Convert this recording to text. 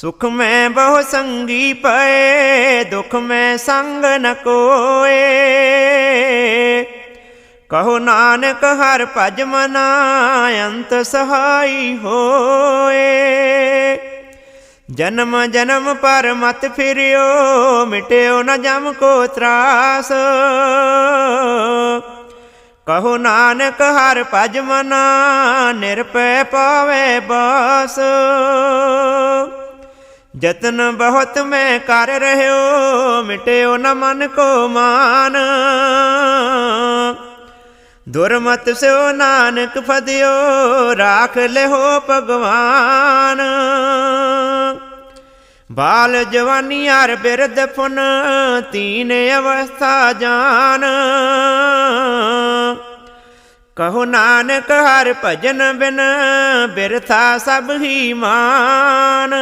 ਸੁਖ ਮੈਂ ਬਹੁ ਸੰਗੀ ਪਏ, ਦੁਖ ਮੈਂ ਸੰਗ ਨ ਕੋਏ। ਕਹੋ ਨਾਨਕ ਹਰ ਭਜ ਮਨਾ ਅੰਤ ਸਹਾਈ ਹੋਏ। ਜਨਮ ਜਨਮ ਪਰ ਮਤ ਫਿਰਿਓ, ਮਿਟਿਓ ਨ ਜਮ ਕੋ ਤਰਾਸ। ਕਹੋ ਨਾਨਕ ਹਰ ਭਜ ਮਨਾ ਨਿਰਪੈ ਪਾਵੇ ਬਾਸ। ਜਤਨ ਬਹੁਤ ਮੈਂ ਕਰ ਰਹਿਓ, ਮਿਟਿਓ ਨ ਮਨ ਕੋ ਮਾਨ। ਦੁਰਮਤ ਸਿਓ ਨਾਨਕ ਫਦਿਓ, ਰਾਖ ਲਿਓ ਭਗਵਾਨ। ਬਾਲ ਜਵਾਨੀ ਹਰ ਬਿਰਦ ਫੁਨ ਤੀਨ ਅਵਸਥਾ ਜਾਨ। ਕਹੋ ਨਾਨਕ ਹਰ ਭਜਨ ਬਿਨ, ਬਿਰਥਾ ਸਭ ਹੀ ਮਾਨ।